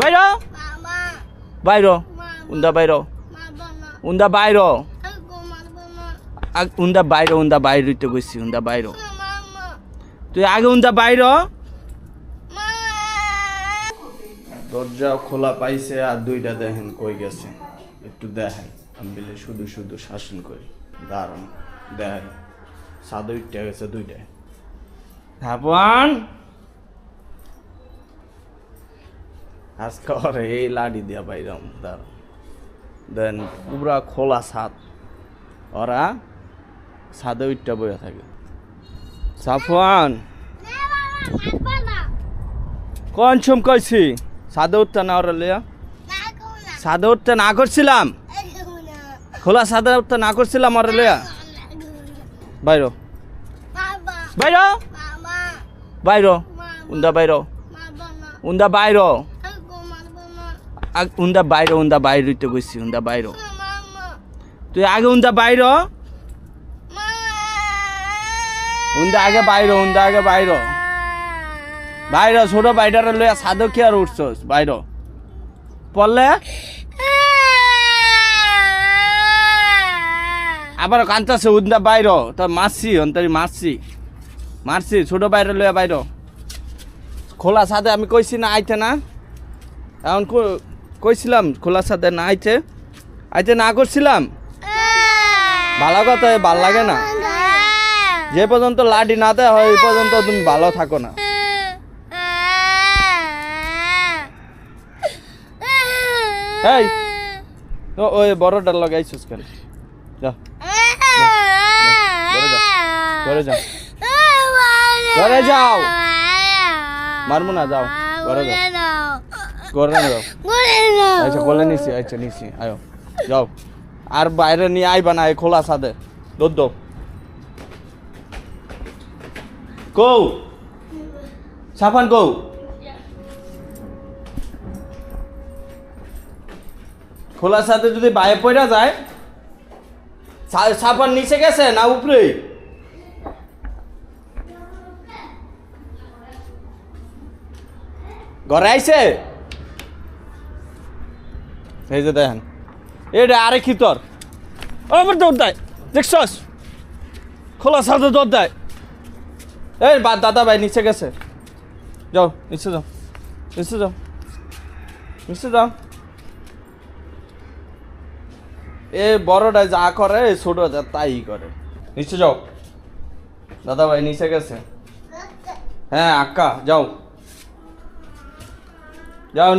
বাইর বাইর উন্দা বাইর উন্দা বাইর উন্দা বাইর উন্দা বাইর হইতে গেছি উন্দা বাইর তুই আগে উন্দা বাইর দরজা খোলা পাইছে আর দুইটা দেখেন কই গেছে। একটু দেখেন। আমি বলে শুধু শুধু শাসন করি। দারুণ। দেখেন। সাদা উঠতে গেছে দুইটায়। আজকে ওরে এই লাডি দিয়া বাইরাম দারুণ দেন পুরা খোলা ছাদ ওরা ছাদে উঠতে বইয়া থাকে সাফওয়ান কোন ছুম কইছি সাদে উঠতে না ওরা লিয়া সাদে উঠতে না করছিলাম খোলা সাদে উঠতে না করছিলাম ওরা লিয়া বাইরো বাইরো বাইরো উন্দা বাইরো উন্দা বাইরো উন্দা বাইরো, উন্দা বাইর হইতে গেছি উন্দা বাইরো। তুই আগে উন্দা বাইরো। উন্দা আগে বাইরো, উন্দা আগে বাইরো। বাইরো, ছোট বাইটারে লইয়া সাদে কি আর উঠছস, বাইরো। পড়লে? আবার কান্তাছে উন্দা বাইরো। তোর মারছি, অন্তরি মারছি। মারছি, ছোট বাইরে লইয়া বাইর। খোলা সাথে আমি কইছি না আইতে না। এখন কইছিলাম খোলা সাথে না আইতে। আইতে না করছিলাম? ভালো কথা ভালো লাগে না। যে পর্যন্ত লাডি না দেয় হয় ওই পর্যন্ত তুমি ভালো থাকো না। এই, তো ওই বড়টা লাগাইছিস কেন? যা ঘরে যাও ঘরে যাও। মারমু না, যাও, ঘরে যাও। ঘরে না যাও আচ্ছা কোলে নিছি আচ্ছা নিছি আয়ো। যাও। আর বাইরে নিয়ে আইবা না খোলা সাদে দৌড় দৌ কৌ? সাফান কৌ? খোলা সাথে যদি বাইরে পড়া যায় সা- সাফান নিচে গেছে না উপরে? ঘরে আইছে? এই যে দেখেন। এটা আরে কি তোর। ও, আবার দৌড় দেয়। দেখছস? খোলা সাথে দৌড় দেয়। এই বা দাদা ভাই নিচে গেছে। যাও নিচে যাও। নিচে যাও। নিচে যাও। এ বড়টা যা করে ছোটটা তাই করে। নিচে যাও। দাদা ভাই নিচে গেছে। হ্যাঁ আক্কা যাও। যাও